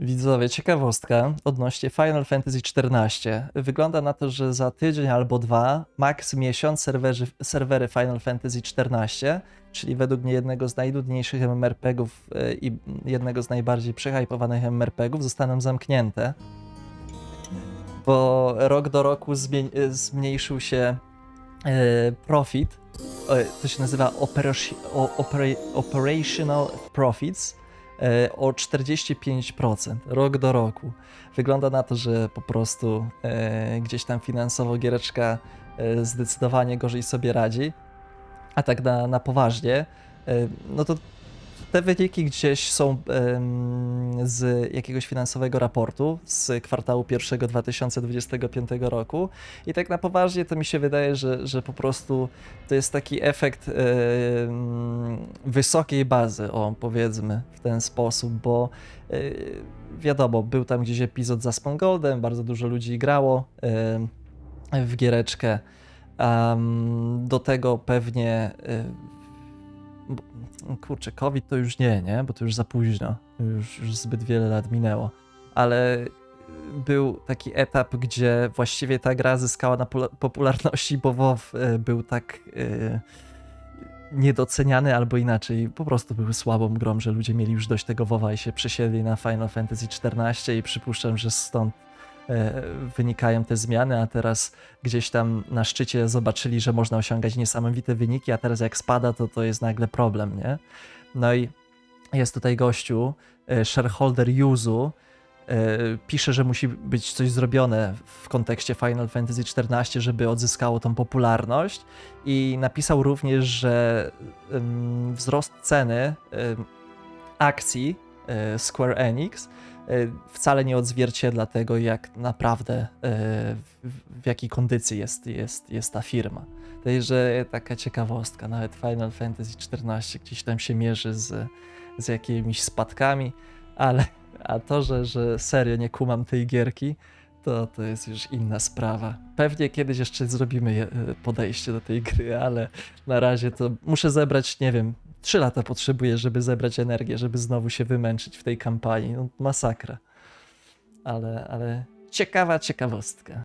Widzowie, ciekawostka odnośnie Final Fantasy XIV. Wygląda na to, że za tydzień albo dwa, max miesiąc, serwerzy, serwery Final Fantasy XIV, czyli według mnie jednego z najludniejszych MMORPGów e, i jednego z najbardziej przehypowanych MMORPGów, zostaną zamknięte. Bo rok do roku zmniejszył się e, profit. E, To się nazywa Operational Profits o 45% rok do roku. Wygląda na to, że po prostu e, gdzieś tam finansowo giereczka e, zdecydowanie gorzej sobie radzi. A tak na, na poważnie, e, no to te wyniki gdzieś są z jakiegoś finansowego raportu z kwartału pierwszego 2025 roku i tak na poważnie to mi się wydaje, że, że po prostu to jest taki efekt wysokiej bazy, o powiedzmy w ten sposób, bo e, wiadomo, był tam gdzieś epizod za Goldem, bardzo dużo ludzi grało w giereczkę. Am, do tego pewnie e, kurczę, COVID to już nie, nie? Bo to już za późno. Już, już zbyt wiele lat minęło. Ale był taki etap, gdzie właściwie ta gra zyskała na pula- popularności, bo WoW e, był tak e, niedoceniany albo inaczej, po prostu był słabą grą, że ludzie mieli już dość tego WoWa i się przesiedli na Final Fantasy XIV i przypuszczam, że stąd wynikają te zmiany, a teraz gdzieś tam na szczycie zobaczyli, że można osiągać niesamowite wyniki, a teraz jak spada, to to jest nagle problem, nie? No i jest tutaj gościu, e, shareholder Yuzu, e, pisze, że musi być coś zrobione w kontekście Final Fantasy XIV, żeby odzyskało tą popularność i napisał również, że wzrost ceny akcji e, Square Enix e, wcale nie odzwierciedla tego, jak naprawdę e, w, jakiej kondycji jest, jest, jest ta firma. Także taka ciekawostka, nawet Final Fantasy XIV gdzieś tam się mierzy z, z jakimiś spadkami, ale a to, że, że serio nie kumam tej gierki, to, to jest już inna sprawa. Pewnie kiedyś jeszcze zrobimy je- podejście do tej gry, ale na razie to muszę zebrać, nie wiem, trzy lata potrzebuję, żeby zebrać energię, żeby znowu się wymęczyć w tej kampanii. No, masakra. Ale, ale ciekawa ciekawostka.